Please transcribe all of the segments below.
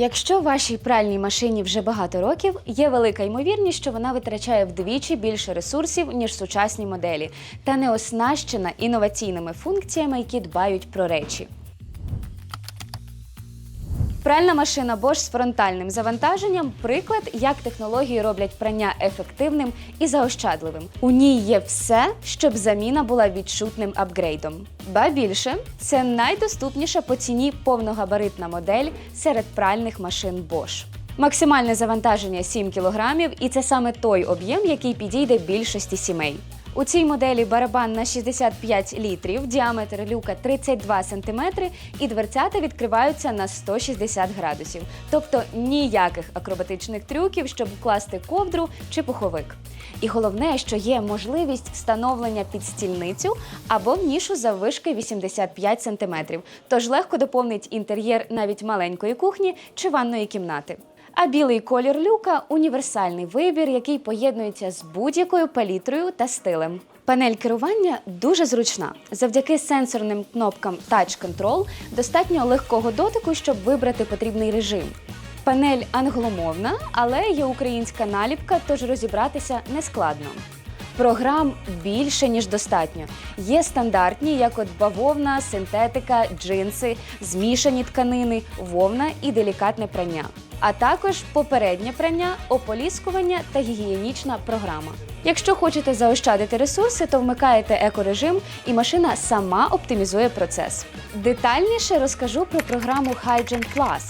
Якщо вашій пральній машині вже багато років, є велика ймовірність, що вона витрачає вдвічі більше ресурсів, ніж сучасні моделі, та не оснащена інноваційними функціями, які дбають про речі. Пральна машина Bosch з фронтальним завантаженням приклад, як технології роблять прання ефективним і заощадливим. У ній є все, щоб заміна була відчутним апгрейдом. Ба більше, це найдоступніша по ціні повногабаритна модель серед пральних машин Bosch. Максимальне завантаження 7 кг, і це саме той об'єм, який підійде більшості сімей. У цій моделі барабан на 65 літрів, діаметр люка 32 см і дверцята відкриваються на 160 градусів. Тобто ніяких акробатичних трюків, щоб вкласти ковдру чи пуховик. І головне, що є можливість встановлення під стільницю або в нішу заввишки 85 см. Тож легко доповнить інтер'єр навіть маленької кухні чи ванної кімнати. А білий колір люка універсальний вибір, який поєднується з будь-якою палітрою та стилем. Панель керування дуже зручна. Завдяки сенсорним кнопкам Touch Control достатньо легкого дотику, щоб вибрати потрібний режим. Панель англомовна, але є українська наліпка, тож розібратися нескладно. Програм більше ніж достатньо. Є стандартні, як от бавовна, синтетика, джинси, змішані тканини, вовна і делікатне прання. А також попереднє прання, ополіскування та гігієнічна програма. Якщо хочете заощадити ресурси, то вмикаєте екорежим, і машина сама оптимізує процес. Детальніше розкажу про програму Hygiene Plus.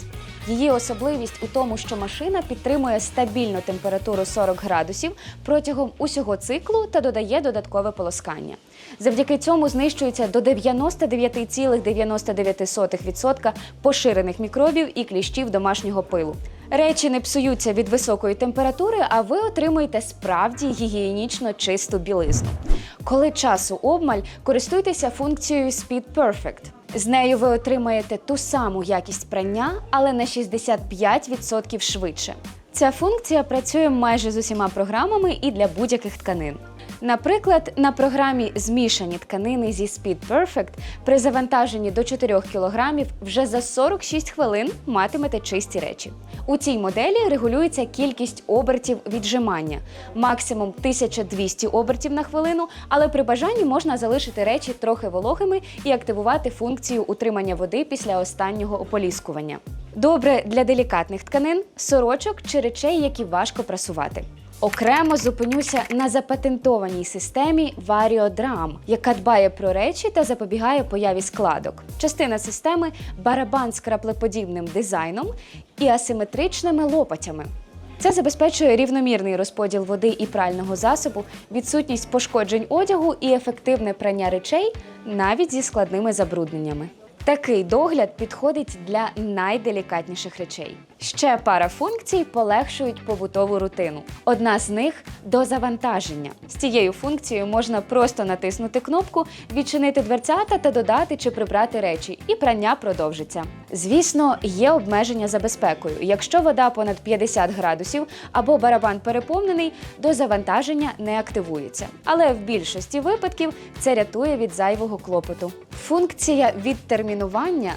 Її особливість у тому, що машина підтримує стабільну температуру 40 градусів протягом усього циклу та додає додаткове полоскання. Завдяки цьому знищується до 99,99% поширених мікробів і кліщів домашнього пилу. Речі не псуються від високої температури, а ви отримуєте справді гігієнічно чисту білизну. Коли часу обмаль, користуйтеся функцією Speed Perfect. З нею ви отримаєте ту саму якість прання, але на 65% швидше. Ця функція працює майже з усіма програмами і для будь-яких тканин. Наприклад, на програмі Змішані тканини зі Speed Perfect при завантаженні до 4 кг вже за 46 хвилин матимете чисті речі. У цій моделі регулюється кількість обертів віджимання, максимум 1200 обертів на хвилину, але при бажанні можна залишити речі трохи вологими і активувати функцію утримання води після останнього ополіскування. Добре для делікатних тканин, сорочок чи речей, які важко прасувати. Окремо зупинюся на запатентованій системі VarioDram, яка дбає про речі та запобігає появі складок. Частина системи барабан з краплеподібним дизайном і асиметричними лопатями. Це забезпечує рівномірний розподіл води і прального засобу, відсутність пошкоджень одягу і ефективне прання речей навіть зі складними забрудненнями. Такий догляд підходить для найделікатніших речей. Ще пара функцій полегшують побутову рутину. Одна з них до завантаження. З цією функцією можна просто натиснути кнопку, відчинити дверцята та додати чи прибрати речі, і прання продовжиться. Звісно, є обмеження за безпекою. Якщо вода понад 50 градусів або барабан переповнений, до завантаження не активується. Але в більшості випадків це рятує від зайвого клопоту. Функція відтермінування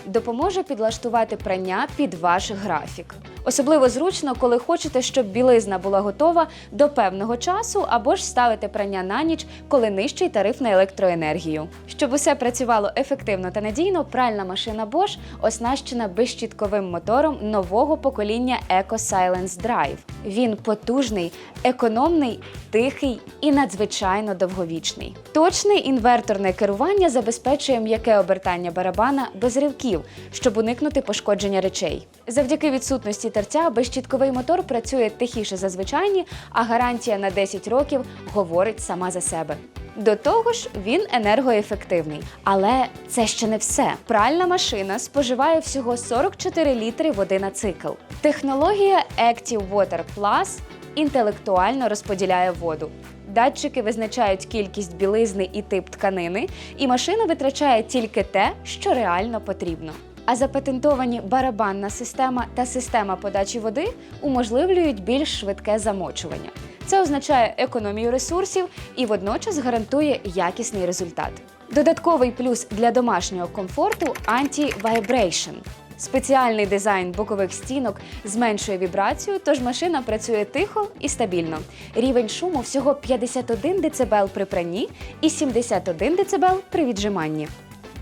допоможе підлаштувати прання під ваш графік. Особливо зручно, коли хочете, щоб білизна була готова до певного часу, або ж ставите прання на ніч, коли нижчий тариф на електроенергію. Щоб усе працювало ефективно та надійно, пральна машина Bosch оснащена безщітковим мотором нового покоління Eco Silence Drive. Він потужний, економний, тихий і надзвичайно довговічний. Точне інверторне керування забезпечує м'яке обертання барабана без ривків, щоб уникнути пошкодження речей. Завдяки відсутності терця безщітковий мотор працює тихіше за звичайні, а гарантія на 10 років говорить сама за себе. До того ж, він енергоефективний. Але це ще не все. Пральна машина споживає всього 44 літри води на цикл. Технологія Active Water Plus інтелектуально розподіляє воду. Датчики визначають кількість білизни і тип тканини, і машина витрачає тільки те, що реально потрібно. А запатентовані барабанна система та система подачі води уможливлюють більш швидке замочування. Це означає економію ресурсів і водночас гарантує якісний результат. Додатковий плюс для домашнього комфорту анті-вайбрейшн. Спеціальний дизайн бокових стінок зменшує вібрацію, тож машина працює тихо і стабільно. Рівень шуму всього 51 дБ при пранні і 71 дБ при віджиманні.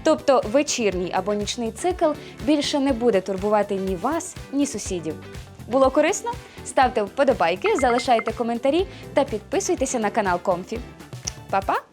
Тобто вечірній або нічний цикл більше не буде турбувати ні вас, ні сусідів. Було корисно? Ставте вподобайки, залишайте коментарі та підписуйтеся на канал Комфі. Па-па!